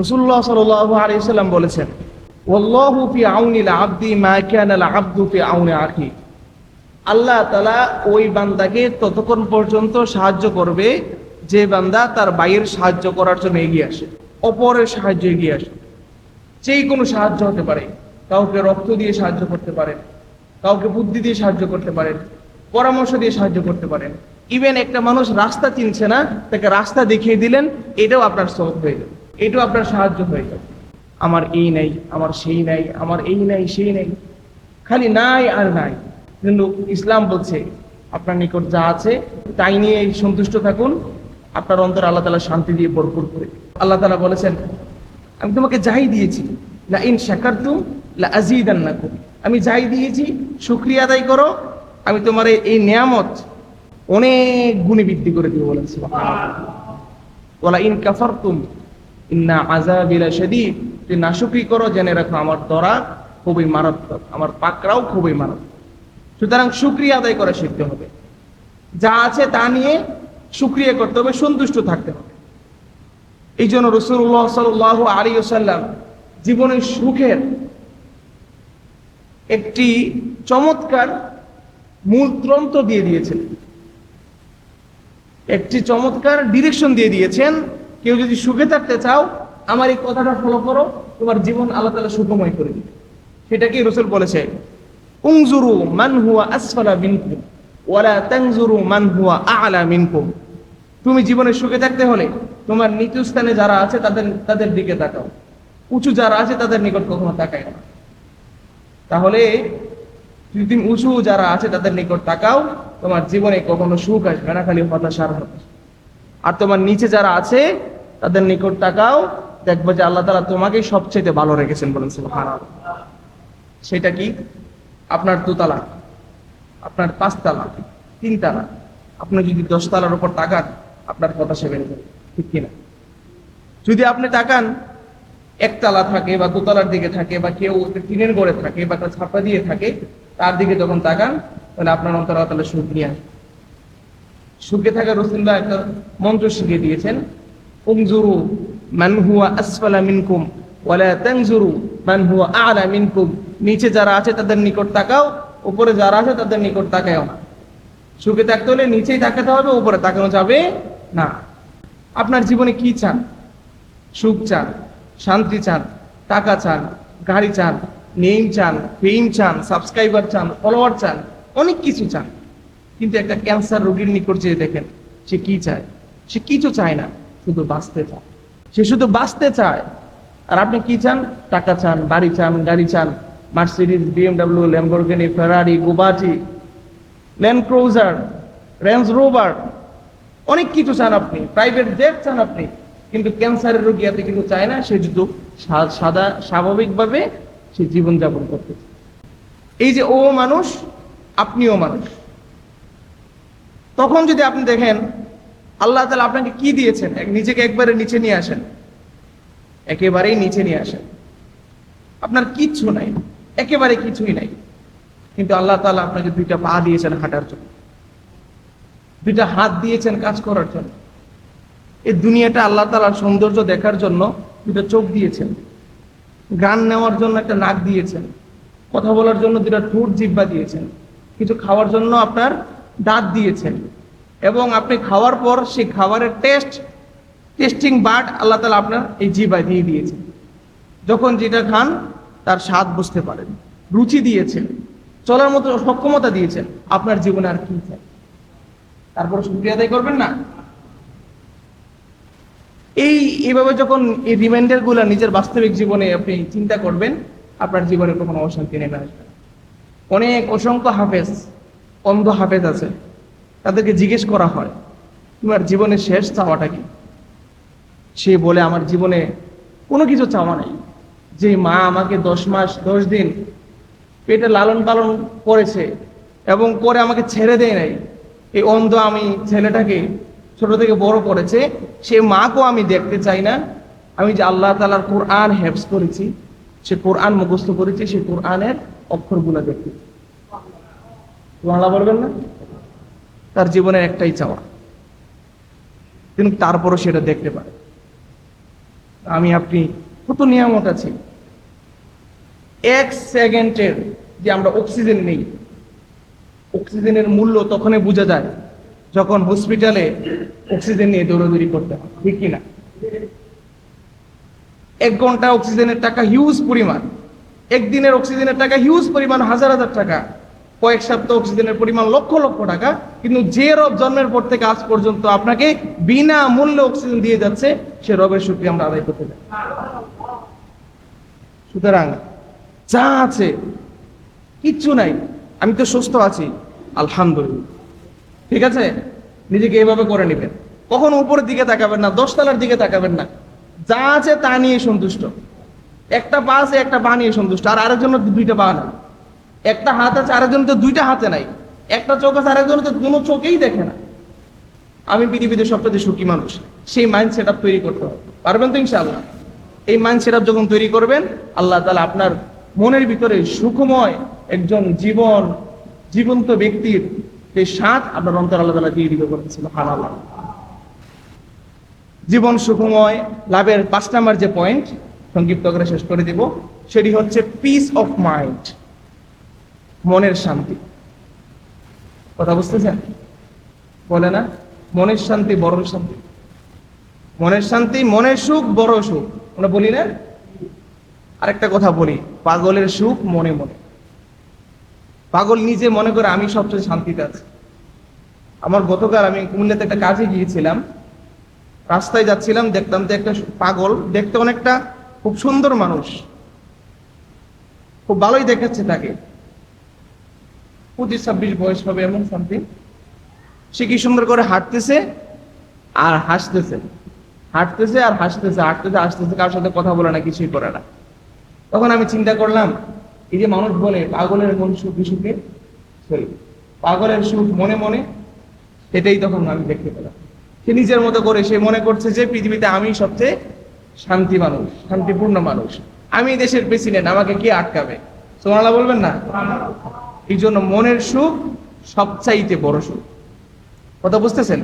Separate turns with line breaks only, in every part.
রসুল্লাহ সাল্লাহ আলিয়াল্লাম বলেছেন ওল্লাহু ফি আউনিল আব্দি মা কানাল আব্দু ফি আউনি আখি। আল্লাহ তালা ওই বান্দাকে ততক্ষণ পর্যন্ত সাহায্য করবে, যে বান্দা তার বাইয়ের সাহায্য করার জন্য এগিয়ে আসে, অপরের সাহায্য এগিয়ে আসে। যেই কোনো সাহায্য হতে পারে, কাউকে রক্ত দিয়ে সাহায্য করতে পারেন, কাউকে বুদ্ধি দিয়ে সাহায্য করতে পারেন, পরামর্শ দিয়ে সাহায্য করতে পারেন। ইভেন একটা মানুষ রাস্তা চিনছে না, তাকে রাস্তা দেখিয়ে দিলেন, এটাও আপনার সহজ হয়ে যাবে। এটাও আপনার সাহায্য হয়ে যাবে। আমার এই নাই, আমার সেই নাই, আমার এই নাই, সেই নাই। খালি নাই আর নাই। কিন্তু ইসলাম বলছে, আপনার নিকট যা আছে, তাই নিয়ে সন্তুষ্ট থাকুন। আপনার অন্তর আল্লাহ তালা শান্তি দিয়ে ভরপুর করে আল্লাহ তালা বলেছেন, আমি তোমাকে যাই দিয়েছি, লা ইন শাকারতুম লা আযীদান্নাকুম আমি যাই দিয়েছি, শুকরিয়া আদায় করো, আমি তোমার এই- এই নিয়ামত অনেক গুণে বৃদ্ধি করে দিব বলেছি ওলা ইন কাফারতুম ইন্না আযাবি লাশাদীদ। যদি নাশুকরি করো, জেনে রাখো আমার দরা খুবই মারাত্মক, আমার পাকড়াও খুবই মারাত্মক। সুতরাং শুকরিয়া আদায় করা শিখতে হবে। যা আছে তা নিয়ে শুকরিয়া করতে হবে, সন্তুষ্ট থাকতে হবে। এই জন্য রসুল্লাহ সাল আলী সাল্লাম জীবনের সুখের একটি চমৎকার মূল ত্রন্ত দিয়ে দিয়েছেন। একটি চমৎকার ডিরেকশন দিয়ে দিয়েছেন কেউ যদি সুখে থাকতে চাও, আমার এই কথাটা ফলো করো, তোমার জীবন আল্লাহ তালা সুখময় করে দিবে। সেটা কি রসুল বলেছে উংজুরু মান হুয়া আসফালা মিনকুম, ওয়ালা তাংজুরু মান হুয়া আলা মিনকুম। তুমি জীবনে সুখে থাকতে হলে তোমার নিচু স্থানে যারা আছে তাদের তাদের দিকে তাকাও। উঁচু যারা আছে তাদের নিকট কখনো তাকায় না। তাহলে উঁচু যারা আছে তাদের নিকট তাকাও, তোমার জীবনে কখনো সুখ আসবে না, খালি হতাশার হতাশা। আর তোমার নিচে যারা আছে তাদের নিকট টাকাও দেখব যে আল্লাহ তালা তোমাকেই সবচেয়ে ভালো রেখেছেন বলেন সেটা কি? আপনার দুতলা, আপনার পাঁচতলা, তিনতলা, আপনি যদি দশতলার উপর তাকান, আপনার হতাশা বেড়ে যাবে ঠিক কিনা? যদি আপনি তাকান, একতলা থাকে বা দোতলার দিকে থাকে বা কেউ টিনের গড়ে থাকে বা একটা ছাপা দিয়ে থাকে, তার দিকে যখন তাকান, তাহলে আপনার অন্তর তাহলে সুখ নিয়ে আসবে। সুখে থাকা রসুল্লাহ একটা মন্ত্র শিখিয়ে দিয়েছেন উমজুরু মান হুয়া আসফালা মিনকুম ওয়ালা তানজুরু মান হুয়া আলা মিনকুম নিচে যারা আছে তাদের নিকট তাকাও, উপরে যারা আছে তাদের নিকট তাকাও না। সুখে থাকতে হলে নিচেই তাকাতে হবে, উপরে তাকানো যাবে না। আপনার জীবনে কি চান? সুখ চান, শান্তি চান, টাকা চান, গাড়ি চান নেম চান ফেম চান সাবস্ক্রাইবার চান ফলোয়ার চান, অনেক কিছু চান। কিন্তু একটা ক্যান্সার রোগীর নিকট যেয়ে দেখেন, সে কি চায়? সে কিছু চায় না। শুধু বাঁচতে চায়। সে শুধু বাঁচতে চায়। আর আপনি কি চান? টাকা চান, বাড়ি চান, গাড়ি চান। মার্সিডিজ বিএমডাব্লিউ ল্যাম্বরগিনি ফেরারি গুবাটি ল্যান্ড ক্রুজার রেঞ্জ রোভার অনেক কিছু চান আপনি। প্রাইভেট জেট চান আপনি। কিন্তু ক্যান্সারের রোগী এত কিন্তু চায় না, সে শুধু সাদা, স্বাভাবিকভাবে সে জীবনযাপন করতে। এই যে ও মানুষ, আপনিও মানুষ। তখন যদি আপনি দেখেন আল্লাহ তালা আপনাকে কি দিয়েছেন? নিজেকে একবারে নিচে নিয়ে আসেন। একেবারেই নিচে নিয়ে আসেন। আপনার কিচ্ছু নাই। একেবারে কিছুই নাই। কিন্তু আল্লাহ তালা আপনাকে দুইটা পা দিয়েছেন হাঁটার জন্য। দুইটা হাত দিয়েছেন কাজ করার জন্য। এই দুনিয়াটা আল্লাহ তালার সৌন্দর্য দেখার জন্য দুটো চোখ দিয়েছেন। গান নেওয়ার জন্য একটা নাক দিয়েছেন। কথা বলার জন্য দুটা ঠোঁট জিব্বা দিয়েছেন। কিছু খাওয়ার জন্য আপনার দাঁত দিয়েছেন। এবং আপনি খাওয়ার পর সেই খাবারের টেস্ট টেস্টিং বার্ড আল্লাহ তালা আপনার এই জিবা দিয়ে দিয়েছেন। যখন যেটা খান, তার স্বাদ বুঝতে পারেন। রুচি দিয়েছেন। চলার মতো সক্ষমতা দিয়েছেন। আপনার জীবনে আর কি চাই? তারপর শুক্রিয়া আদায় করবেন না? এই এইভাবে যখন এই রিমাইন্ডারগুলা নিজের বাস্তবিক জীবনে আপনি চিন্তা করবেন, আপনার জীবনে কখনো অশান্তি নেমে আসবে অনেক অসংখ্য হাফেজ, অন্ধ হাফেজ আছে। তাদেরকে জিজ্ঞেস করা হয়, তোমার জীবনের শেষ চাওয়াটা কি? সে বলে, আমার জীবনে কোনো কিছু চাওয়া নাই। যে মা আমাকে দশ মাস, দশ দিন পেটে লালন পালন করেছে এবং পরে আমাকে ছেড়ে দেয় নাই, এই অন্ধ আমি ছেলেটাকে ছোট থেকে বড় করেছে, সে মাকেও আমি দেখতে চাই না। আমি যে আল্লাহ তালার কোরআন হেফস করেছি, সে কোরআন মুখস্থ করেছি, সে কোরআনের অক্ষরগুলো দেখতে। বাংলা বলবেন না? তার জীবনের একটাই চাওয়া। কিন্তু তারপরও সেটা দেখতে পারে। আমি, আপনি, কত নিয়ামত আছি? এক সেকেন্ডের যে আমরা অক্সিজেন নেই, অক্সিজেনের মূল্য তখনই বোঝা যায় যখন হসপিটালে অক্সিজেন নিয়ে দৌড়াদৌড়ি করতে হয়, ঠিক কিনা এক ঘণ্টা অক্সিজেনের টাকা হিউজ পরিমাণ। একদিনের অক্সিজেনের টাকা হিউজ পরিমাণ, হাজার হাজার টাকা। কয়েক সপ্তাহ অক্সিজেনের পরিমাণ লক্ষ লক্ষ টাকা, কিন্তু যে রব জন্মের পর থেকে আজ পর্যন্ত আপনাকে বিনা মূল্যে অক্সিজেন দিয়ে যাচ্ছে, সে রবের শুক্রিয়া আমরা আদায় করতে চাই। সুতরাং যা আছে, কিচ্ছু নাই, আমি তো সুস্থ আছি, আলহামদুলিল্লাহ। ঠিক আছে? নিজেকে এভাবে করে নেবেন। কখন উপরের দিকে তাকাবেন না, দশতলার দিকে তাকাবেন না। যা আছে তা নিয়ে সন্তুষ্ট। একটা পা আছে, একটা পা নিয়ে সন্তুষ্ট। আর আরেকজনের দুইটা পা নাই। একটা হাত আছে আরেকজনের তো দুইটা হাতে নাই। একটা চোখ আছে আরেকজনের তো কোনো চোখেই দেখে না। আমি পৃথিবীতে সবচেয়ে সুখী মানুষ। সেই মাইন্ড সেট তৈরি করতে হবে। পারবেন তো ইনশাআল্লাহ? এই মাইন্ড সেট যখন তৈরি করবেন, আল্লাহ তালা আপনার মনের ভিতরে সুখময় একজন জীবন, জীবন্ত ব্যক্তির সেই স্বাদ আপনার অন্তর আল্লাহ তালা দিয়ে দিতে করেছিল হানাল্লাহ জীবন সুখময়, লাভের পাঁচ নাম্বার যে পয়েন্ট সংক্ষিপ্ত করে শেষ করে দিব, সেটি হচ্ছে পিস অফ মাইন্ড মনের শান্তি। কথা বুঝতেছেন? বলে না, মনের শান্তি বড় শান্তি। মনের শান্তি, মনের সুখ বড় সুখ। আমরা বলি না? আরেকটা কথা বলি, পাগলের সুখ মনে মনে। পাগল নিজে মনে করে, আমি সবচেয়ে শান্তিতে আছি। আমার গতকাল আমি কুমিল্লাতে একটা কাজে গিয়েছিলাম। রাস্তায় যাচ্ছিলাম, দেখতাম যে একটা পাগল দেখতে অনেকটা খুব সুন্দর মানুষ। খুব ভালোই দেখাচ্ছে তাকে। পঁচিশ, ছাব্বিশ বয়স হবে এমন সামথিং সে কি সুন্দর করে হাঁটতেছে আর হাসতেছে। হাঁটতেছে আর হাসতেছে, হাঁটতেছে, হাসতেছে, কারোর সাথে কথা বলে না, কিছুই করে না। তখন আমি চিন্তা করলাম, এই যে মানুষ বলে, পাগলের মন সুখে সুখে পাগলের সুখ মনে মনে সেটাই তখন আমি দেখতে পেলাম। সে নিজের মতো করে, সে মনে করছে যে পৃথিবীতে আমি সবচেয়ে শান্তি মানুষ, শান্তিপূর্ণ মানুষ। আমি দেশের প্রেসিডেন্ট আমাকে কে আটকাবে? সোমালা বলবেন না? এই জন্য মনের সুখ সবচাইতে বড় সুখ। কথা বুঝতেছেন?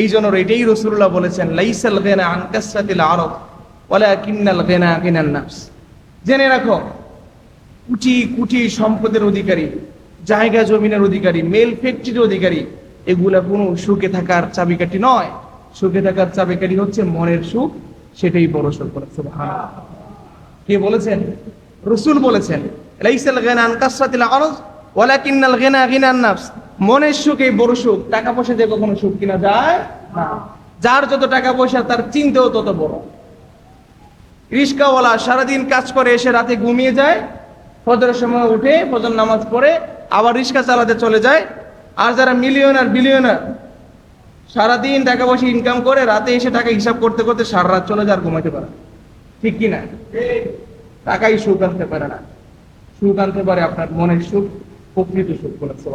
এই জন্য এটাই রসুল্লাহ বলেছেন, লাইসাল গেনা আনকাসাতিল আরব ওলা কিন্নাল গেনা কিনান নাফস। জেনে রাখো, কুটি কুটি সম্পদের অধিকারী, জায়গা জমিনের অধিকারী, মেল ফ্যাক্টরির অধিকারী, এগুলা কোনো সুখে থাকার চাবিকাঠি নয়। সুখে থাকার চাবিকাঠি হচ্ছে মনের সুখ, সেটাই বড় সুখ সুবহানাল্লাহ। কে বলেছেন? রসুল বলেছেন, লাইসাল গেনা আনকাসাতিল আরব ওলা কিন্নাল গেনা কিনান নাফস। মনের সুখ এই বড় সুখ, টাকা পয়সা দিয়ে কখনো সুখ কিনা যায় না। যার যত টাকা পয়সা, তার চিন্তাও তত বড়। রিস্কাওয়ালা সারাদিন কাজ করে, এসে রাতে ঘুমিয়ে যায়, ফজরের সময় উঠে, ফজর নামাজ পড়ে, আবার রিক্সা চালাতে চলে যায়। আর যারা মিলিয়নার, বিলিয়নার, সারাদিন টাকা পয়সা ইনকাম করে, রাতে এসে টাকা হিসাব করতে করতে সারা রাত চলে যায় আর ঘুমাইতে পারে ঠিক কি না টাকাই সুখ আনতে পারে না। সুখ আনতে পারে আপনার মনের সুখ। প্রকৃত সুখ বলেছে।